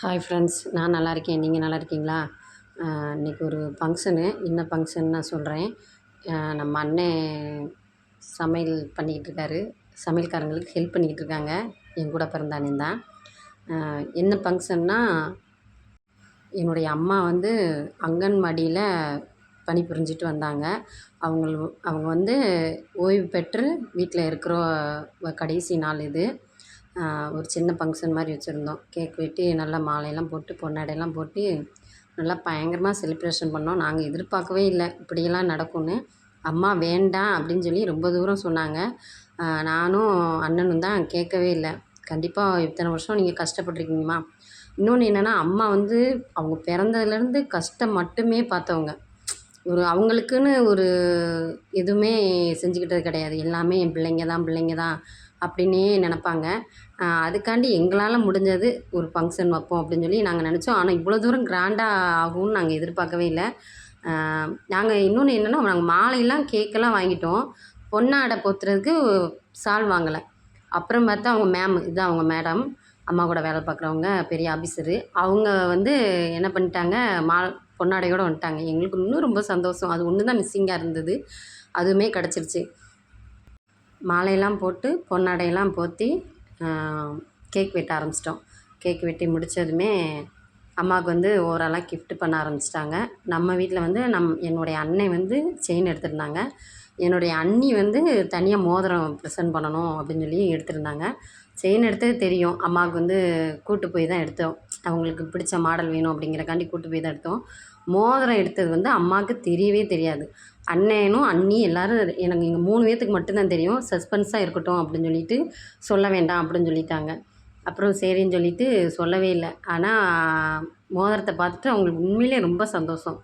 Hi friends நான் நல்லா இருக்கேன். நீங்கள் நல்லா இருக்கீங்களா? இன்றைக்கி இன்னைக்கு ஒரு ஃபங்க்ஷனு என்ன ஃபங்க்ஷன் நான் சொல்கிறேன் நம்ம அண்ணன் சமையல் பண்ணிக்கிட்டு இருக்காரு. சமையல்காரங்களுக்கு ஹெல்ப் பண்ணிக்கிட்டு இருக்காங்க. என் கூட பிறந்த அண்ணன் தான். என்ன ஃபங்க்ஷன்னா என்னுடைய அம்மா வந்து அங்கன்வாடியில் பணிபுரிஞ்சிட்டு வந்தாங்க. அவங்க அவங்க வந்து ஓய்வு பெற்று வீட்டில் இருக்கிற கடைசி நாள் இது. ஒரு சின்ன ஃபங்க்ஷன் மாதிரி வச்சுருந்தோம். கேக் வெட்டி நல்லா மாலையெல்லாம் போட்டு பொன்னாடையெல்லாம் போட்டு நல்லா பயங்கரமாக செலிப்ரேஷன் பண்ணோம். நாங்கள் எதிர்பார்க்கவே இல்லை. இப்படியெல்லாம் நடக்கும்னு. அம்மா வேண்டாம் அப்படின்னு சொல்லி ரொம்ப தூரம் சொன்னாங்க. நானும் அண்ணனும் தான் கேட்கவே இல்லை. கண்டிப்பாக இத்தனை வருஷம் நீங்கள் கஷ்டப்பட்டுருக்கீங்கம்மா. இன்னொன்று என்னென்னா அம்மா வந்து அவங்க பிறந்ததுலேருந்து கஷ்டம் மட்டுமே பார்த்தவங்க. ஒரு அவங்களுக்குன்னு ஒரு எதுவுமே செஞ்சுக்கிட்டது கிடையாது. எல்லாமே என் பிள்ளைங்க தான் பிள்ளைங்க தான் அப்படின்னே நினப்பாங்க. அதுக்காண்டி எங்களால் முடிஞ்சது ஒரு ஃபங்க்ஷன் வைப்போம் அப்படின்னு சொல்லி நாங்கள் நினச்சோம். ஆனால் இவ்வளோ தூரம் கிராண்டாக ஆகும்னு நாங்கள் எதிர்பார்க்கவே இல்லை. நாங்கள் இன்னொன்று என்னென்னா நாங்கள் மாலையெல்லாம் கேக்கெல்லாம் வாங்கிட்டோம். பொன்னாடை போத்துறதுக்கு சால் வாங்கலை. அப்புறம் பார்த்தா அவங்க மேம் இதுதான் அவங்க மேடம் அம்மா கூட வேலை பார்க்குறவங்க பெரிய ஆஃபீஸரு அவங்க வந்து என்ன பண்ணிட்டாங்க மா பொன்னாடையோடு வந்துட்டாங்க. எங்களுக்கு இன்னும் ரொம்ப சந்தோஷம். அது ஒன்று தான் மிஸ்ஸிங்காக இருந்தது. அதுவுமே கிடச்சிருச்சு. மாலையெல்லாம் போட்டு பொன்னாடையெல்லாம் போற்றி கேக் வெட்ட ஆரம்பிச்சிட்டோம். கேக் வெட்டி முடித்ததுமே அம்மாவுக்கு வந்து ஓவராலாக கிஃப்ட் பண்ண ஆரம்பிச்சிட்டாங்க. நம்ம வீட்டில் வந்து நம் என்னுடைய அண்ணன் வந்து செயின் எடுத்திருந்தாங்க. என்னுடைய அண்ணி வந்து தனியாக மோதிரம் ப்ரெசென்ட் பண்ணணும் அப்படின்னு சொல்லி எடுத்திருந்தாங்க. செயின் எடுத்தது தெரியும். அம்மாவுக்கு வந்து கூட்டு போய் தான் எடுத்தோம். அவங்களுக்கு பிடிச்ச மாடல் வேணும் அப்படிங்கிறக்காண்டி கூட்டு போய் தான் எடுத்தோம். மோதிரம் எடுத்தது வந்து அம்மாவுக்கு தெரியவே தெரியாது. அண்ணனும் அண்ணி எல்லோரும் எனக்கு எங்கள் மூணு பேர்த்துக்கு மட்டும்தான் தெரியும். சஸ்பென்ஸாக இருக்கட்டும் அப்படின்னு சொல்லிட்டு சொல்ல வேண்டாம் அப்படின்னு சொல்லிட்டாங்க. அப்புறம் சரின்னு சொல்லிட்டு சொல்லவே இல்லை. ஆனால் மோதிரத்தை பார்த்துட்டு அவங்களுக்கு உண்மையிலே ரொம்ப சந்தோஷம்.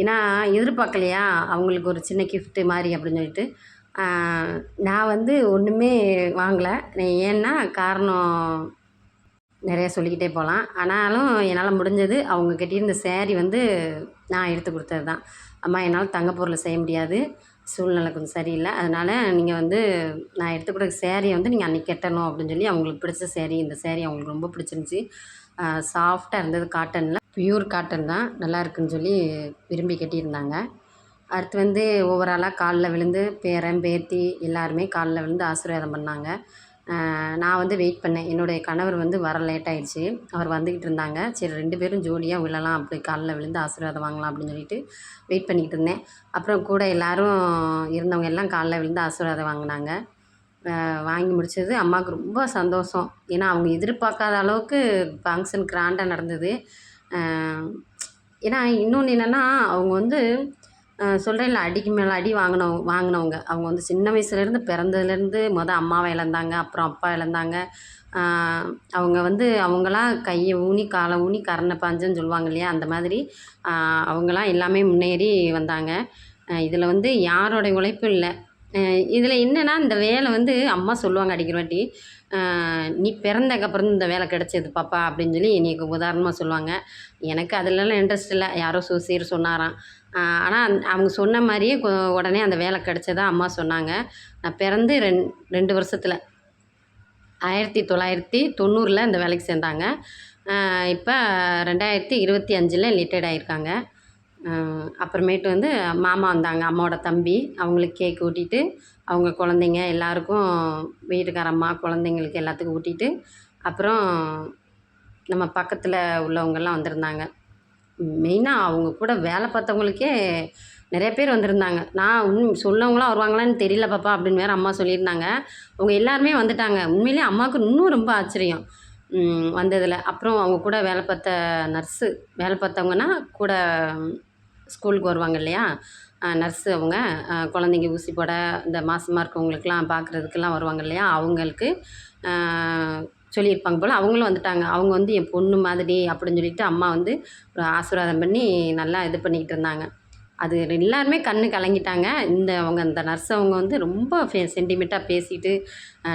ஏன்னா எதிர்பார்க்கலையா? அவங்களுக்கு ஒரு சின்ன கிஃப்ட்டு மாதிரி அப்படின்னு சொல்லிட்டு. நான் வந்து ஒன்றுமே வாங்கலை. ஏன்னா காரணம் நிறைய சொல்லிக்கிட்டே போகலாம். ஆனாலும் என்னால் முடிஞ்சது அவங்க கட்டியிருந்த சேரீ வந்து நான் எடுத்து கொடுத்தது தான் அம்மா என்னால் தங்க பொருளை செய்ய முடியாது. சூழ்நிலை கொஞ்சம் சரியில்லை. அதனால் நீங்கள் வந்து நான் எடுத்து கொடுத்த சேரீயை வந்து நீங்கள் அன்றைக்கி கட்டணும் அப்படின்னு சொல்லி அவங்களுக்கு பிடிச்ச சேரீ. இந்த சேரீ அவங்களுக்கு ரொம்ப பிடிச்சிருந்துச்சி. சாஃப்டாக இருந்தது காட்டனில் பியூர் காட்டன் தான். நல்லா இருக்குன்னு சொல்லி விரும்பி கட்டியிருந்தாங்க. அடுத்து வந்து ஓவராலாக காலில் விழுந்து பேரன் பேத்தி எல்லாருமே காலில் விழுந்து ஆசீர்வாதம் பண்ணாங்க. நான் வந்து வெயிட் பண்ணேன். என்னுடைய கணவர் வந்து வர லேட் ஆகிடுச்சி அவர் வந்துக்கிட்டு இருந்தாங்க. சரி ரெண்டு பேரும் ஜோடியாக விழலாம் அப்படி காலில் விழுந்து ஆசீர்வாதம் வாங்கலாம் அப்படின்னு சொல்லிட்டு வெயிட் பண்ணிக்கிட்டு இருந்தேன். அப்புறம் கூட எல்லாரும் இருந்தவங்க எல்லாம் காலில் விழுந்து ஆசீர்வாதம் வாங்கினாங்க. வாங்கி முடிச்சது அம்மாவுக்கு ரொம்ப சந்தோஷம். ஏன்னா அவங்க எதிர்பார்க்காத அளவுக்கு ஃபங்க்ஷன் கிராண்டாக நடந்தது. ஏன்னா இன்னொன்று என்னென்னா அவங்க வந்து சொல்கிறேன்ல அடிக்கு மேலே அடி வாங்கினவங்க வாங்கினவங்க. அவங்க வந்து சின்ன வயசுலேருந்து பிறந்ததுலேருந்து மொதல் அம்மாவை இழந்தாங்க அப்புறம் அப்பா இழந்தாங்க. அவங்க வந்து அவங்களாம் கையை ஊனி காலை ஊனி கரணை பாஞ்சன்னு சொல்லுவாங்க இல்லையா அந்த மாதிரி அவங்களாம் எல்லாமே முன்னேறி வந்தாங்க. இதில் வந்து யாரோடைய உழைப்பும் இல்லை. இதில் என்னென்னா இந்த வேலை வந்து அம்மா சொல்லுவாங்க அடிக்கிற வாட்டி நீ பிறந்தக்கப்புறம் இந்த வேலை கிடச்சது பாப்பா அப்படின்னு சொல்லி என்னைக்கு உதாரணமாக சொல்லுவாங்க. எனக்கு அதிலலாம் இன்ட்ரெஸ்ட் இல்லை. யாரோ சோசியர் சொன்னாராம். ஆனால் அவங்க சொன்ன மாதிரியே உடனே அந்த வேலை கிடச்சதா அம்மா சொன்னாங்க. நான் பிறந்து ரெண் ரெண்டு வருஷத்தில் ஆயிரத்தி தொள்ளாயிரத்தி தொண்ணூறில் இந்த வேலைக்கு சேர்ந்தாங்க. இப்போ ரெண்டாயிரத்தி இருபத்தி அஞ்சில் லிட்டட் ஆகியிருக்காங்க அப்புறமேட்டு வந்து மாமா வந்தாங்க அம்மாவோட தம்பி. அவங்களுக்கு கேக் ஊட்டிட்டு அவங்க குழந்தைங்க எல்லாருக்கும் வீட்டுக்கார அம்மா குழந்தைங்களுக்கு எல்லாத்துக்கும் ஊட்டிட்டு அப்புறம் நம்ம பக்கத்தில் உள்ளவங்கெல்லாம் வந்திருந்தாங்க. மெயினாக அவங்க கூட வேலை பார்த்தவங்களுக்கே நிறைய பேர் வந்திருந்தாங்க. நான் உண்மை சொல்லவங்களாம் வருவாங்களான்னு தெரியல பாப்பா அப்படின்னு வேறு அம்மா சொல்லியிருந்தாங்க. அவங்க எல்லாருமே வந்துட்டாங்க. உண்மையிலே அம்மாவுக்கு இன்னும் ரொம்ப ஆச்சரியம். வந்ததில். அப்புறம் அவங்க கூட வேலை பார்த்த நர்ஸு வேலை பார்த்தவங்கன்னா கூட ஸ்கூலுக்கு வருவாங்க இல்லையா? நர்ஸு அவங்க குழந்தைங்க ஊசி போட இந்த மாசமாக இருக்கவங்களுக்குலாம் பார்க்குறதுக்குலாம் வருவாங்க இல்லையா? அவங்களுக்கு சொல்லியிருப்பாங்க போல் அவங்களும் வந்துட்டாங்க. அவங்க வந்து என் பொண்ணு மாதிரி அப்படின்னு சொல்லிட்டு அம்மா வந்து ஒரு ஆசீர்வாதம் பண்ணி நல்லா இது பண்ணிக்கிட்டு இருந்தாங்க. அது எல்லாருமே கண்ணு கலங்கிட்டாங்க. இந்த அவங்க அந்த நர்ஸ் அவங்க வந்து ரொம்ப ஃபே சென்டிமெண்ட்டாக பேசிட்டு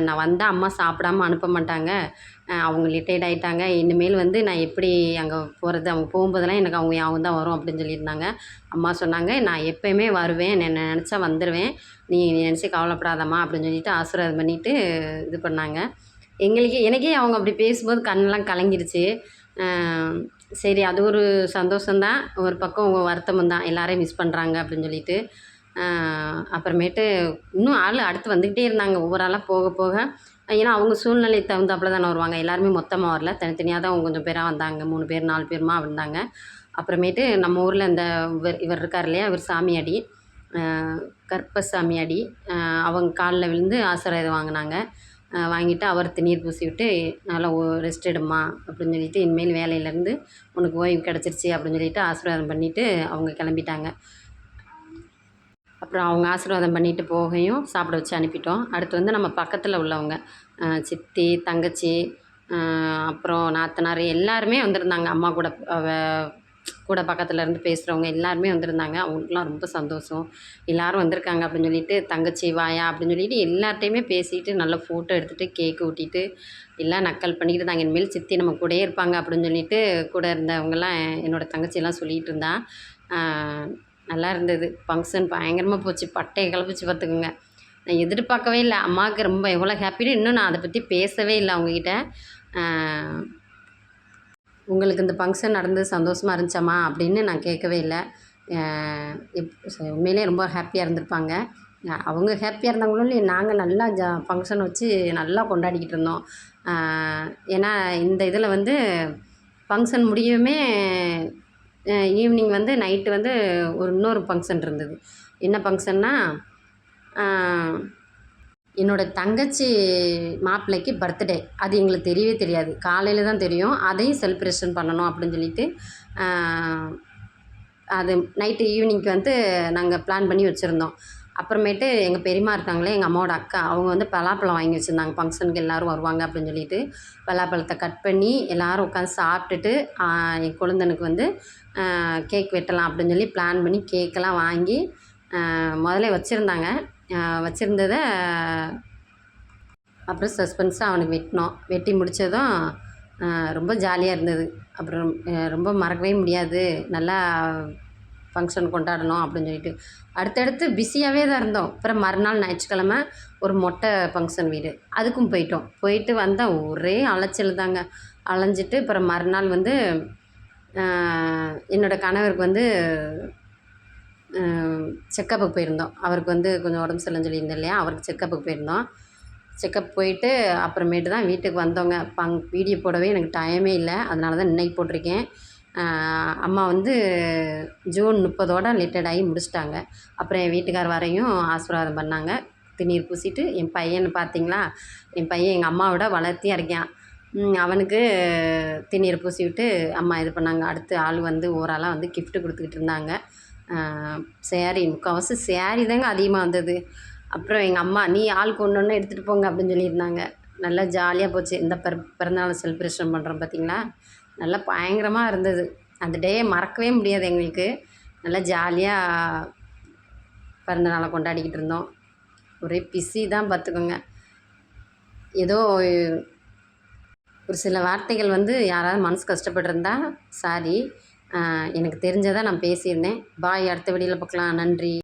நான் வந்தால் அம்மா சாப்பிடாம அனுப்ப மாட்டாங்க. அவங்க ரிட்டையர்ட் ஆகிட்டாங்க இனிமேல் வந்து நான் எப்படி அங்கே போகிறது அவங்க போகும்போதெல்லாம் எனக்கு அவங்க ஞாபகம் தான் வரும் அப்படின்னு சொல்லியிருந்தாங்க. அம்மா சொன்னாங்க நான் எப்போயுமே வருவேன். நான் நினச்சா வந்துடுவேன் நீ நினச்சி கவலைப்படாதம்மா அப்படின்னு சொல்லிட்டு ஆசீர்வாதம் பண்ணிவிட்டு இது பண்ணாங்க. எங்களுக்கே எனக்கே அவங்க அப்படி பேசும்போது கண்ணெலாம் கலங்கிருச்சு. சரி அது ஒரு சந்தோஷந்தான் ஒரு பக்கம் வருத்தமும் தான் எல்லாரையும் மிஸ் பண்ணுறாங்க அப்படின்னு சொல்லிட்டு அப்புறமேட்டு இன்னும் ஆள் அடுத்து வந்துக்கிட்டே இருந்தாங்க. ஒவ்வொரு ஆளாக போக போக ஏன்னா அவங்க சூழ்நிலை தகுந்தாப்புல தானே வருவாங்க. எல்லாருமே மொத்தமாக வரல. தனித்தனியாக தான் அவங்க கொஞ்சம் பேராக வந்தாங்க. மூணு பேர் நாலு பேருமா வந்தாங்க அப்புறமேட்டு நம்ம ஊரில் இந்த இவர் இவர் இருக்கார் இல்லையா? இவர் சாமியாடி கற்பசாமியாடி அவங்க காலில் விழுந்து ஆசீர்வாதம் வாங்கினாங்க. வாங்கிட்டு அவர் திருநீர் பூசி விட்டு நல்லா ஓ ரெஸ்ட் எடும்மா அப்படின்னு சொல்லிட்டு இனிமேல் வேலையிலேருந்து உனக்கு ஓய்வு கிடச்சிருச்சு அப்படின்னு சொல்லிட்டு ஆசீர்வாதம் பண்ணிவிட்டு அவங்க கிளம்பிட்டாங்க. அப்புறம் அவங்க ஆசீர்வாதம் பண்ணிட்டு போகையும் சாப்பிட வச்சு அனுப்பிட்டோம். அடுத்து வந்து நம்ம பக்கத்தில் உள்ளவங்க சித்தி தங்கச்சி அப்புறம் நாத்தனார் எல்லாருமே வந்திருந்தாங்க. அம்மா கூட கூட பக்கத்தில் இருந்து பேசுகிறவங்க எல்லாருமே வந்திருந்தாங்க. அவங்களுக்குலாம் ரொம்ப சந்தோஷம். எல்லோரும் வந்திருக்காங்க அப்படின்னு சொல்லிட்டு தங்கச்சி வாயா அப்படின்னு சொல்லிட்டு எல்லார்ட்டையுமே பேசிட்டு நல்லா ஃபோட்டோ எடுத்துகிட்டு கேக்கு ஊட்டிட்டு எல்லாம் நக்கல் பண்ணிக்கிட்டு இருந்தாங்க. இனிமேல் சித்தி நம்ம கூடயே இருப்பாங்க அப்படின்னு சொல்லிட்டு கூட இருந்தவங்கலாம் என்னோடய தங்கச்சியெல்லாம் சொல்லிகிட்டு இருந்தான் நல்லா இருந்தது. ஃபங்க்ஷன் பயங்கரமாக போச்சு. பட்டையை கிளப்பிச்சு பார்த்துக்குங்க. நான் எதிர்பார்க்கவே இல்லை. அம்மாவுக்கு ரொம்ப எவ்வளோ ஹாப்பின்னு இன்னும் நான் அதை பற்றி பேசவே இல்லை அவங்கக்கிட்ட உங்களுக்கு இந்த ஃபங்க்ஷன் நடந்தது சந்தோஷமாக இருந்துச்சாம்மா அப்படின்னு நான் கேட்கவே இல்லை. உண்மையிலே ரொம்ப ஹாப்பியாக இருந்திருப்பாங்க. அவங்க ஹாப்பியாக இருந்தாங்களும் இல்லையா நாங்கள் நல்லா ஜா ஃபங்க்ஷன் வச்சு நல்லா கொண்டாடிக்கிட்டு இருந்தோம். ஏன்னா இந்த இதில் வந்து ஃபங்க்ஷன் முடியவுமே ஈவினிங் வந்து நைட்டு வந்து ஒரு இன்னொரு ஃபங்க்ஷன் இருந்தது. என்ன ஃபங்க்ஷன்னா என்னோடய தங்கச்சி மாப்பிள்ளைக்கு பர்த்டே அது எங்களுக்கு தெரியவே தெரியாது. காலையில் தான் தெரியும். அதையும் செலிப்ரேஷன் பண்ணணும் அப்படின்னு சொல்லிட்டு அது நைட்டு ஈவினிங்க்கு வந்து நாங்கள் பிளான் பண்ணி வச்சுருந்தோம். அப்புறமேட்டு எங்கள் பெரியம்மா இருக்காங்களே எங்கள் அம்மாவோட அக்கா அவங்க வந்து பலாப்பழம் வாங்கி வச்சுருந்தாங்க. ஃபங்க்ஷனுக்கு எல்லோரும் வருவாங்க அப்படின்னு சொல்லிட்டு பலாப்பழத்தை கட் பண்ணி எல்லோரும் உட்காந்து சாப்பிட்டுட்டு என் கொழுந்தனுக்கு வந்து கேக் வெட்டலாம் அப்படின்னு சொல்லி பிளான் பண்ணி கேக்கெல்லாம் வாங்கி முதல்ல வச்சுருந்தாங்க. வச்சுருந்ததை அப்புறம் சஸ்பென்ஸாக அவனுக்கு வெட்டினோம். வெட்டி முடித்ததும் ரொம்ப ஜாலியாக இருந்தது. அப்புறம் ரொம்ப மறக்கவே முடியாது. நல்லா ஃபங்க்ஷன் கொண்டாடணும் அப்படின்னு சொல்லிட்டு. அடுத்தடுத்து பிஸியாகவே தான் இருந்தோம். அப்புறம் மறுநாள் ஞாயிற்றுக்கிழமை ஒரு மொட்டை ஃபங்க்ஷன் வீடு. அதுக்கும் போயிட்டோம். போயிட்டு வந்தால் ஒரே அலைச்சல் தாங்க. அலைஞ்சிட்டு அப்புறம் மறுநாள் வந்து என்னோடய கணவருக்கு வந்து செக்கப்புக்கு போயிருந்தோம். அவருக்கு வந்து கொஞ்சம் உடம்பு சரியில்லைன்னு சொல்லியிருந்தேன் இல்லையா? அவருக்கு செக்கப்புக்கு போயிருந்தோம். செக்கப் போயிட்டு அப்புறமேட்டு தான் வீட்டுக்கு வந்தோங்க. பங் வீடியோ போடவே எனக்கு டைமே இல்லை. அதனால தான் இன்றைக்கி போட்டிருக்கேன். அம்மா வந்து ஜூன் முப்பதோட லிட்டட் ஆகி முடிச்சிட்டாங்க. அப்புறம் என் வீட்டுக்கார் வரையும் ஆசீர்வாதம் பண்ணாங்க. திருநீர் பூசிட்டு என் பையனை பார்த்தீங்களா? என் பையன் எங்கள் அம்மாவோட வளர்த்தியாக இருக்கான் அவனுக்கு திருநீர் பூசி விட்டு அம்மா இது பண்ணாங்க. அடுத்து ஆள் வந்து ஓவராலாக வந்து கிஃப்ட்டு கொடுத்துக்கிட்டு இருந்தாங்க. சேரீ முக்கால்வாசி சேரீ தாங்க அதிகமாக வந்தது. அப்புறம் எங்கள் அம்மா நீ ஆள் கொண்டு ஒன்று எடுத்துகிட்டு போங்க அப்படின்னு சொல்லியிருந்தாங்க. நல்லா ஜாலியாக போச்சு. இந்த பிற பிறந்தநாள் செலிப்ரேஷன் பண்ணுறோம் பார்த்திங்களா நல்லா பயங்கரமாக இருந்தது. அந்த டே மறக்கவே முடியாது எங்களுக்கு. நல்லா ஜாலியாக பிறந்தநாளை கொண்டாடிக்கிட்டு இருந்தோம். ஒரே பிஸி தான் பார்த்துக்கோங்க ஏதோ ஒரு சில வார்த்தைகள் வந்து யாராவது மனசு கஷ்டப்பட்டிருந்தா சாரி எனக்கு தெரிஞ்சதை நான் பேசியிருந்தேன். பாய் அடுத்த வீடியோவில் பார்க்கலாம். நன்றி.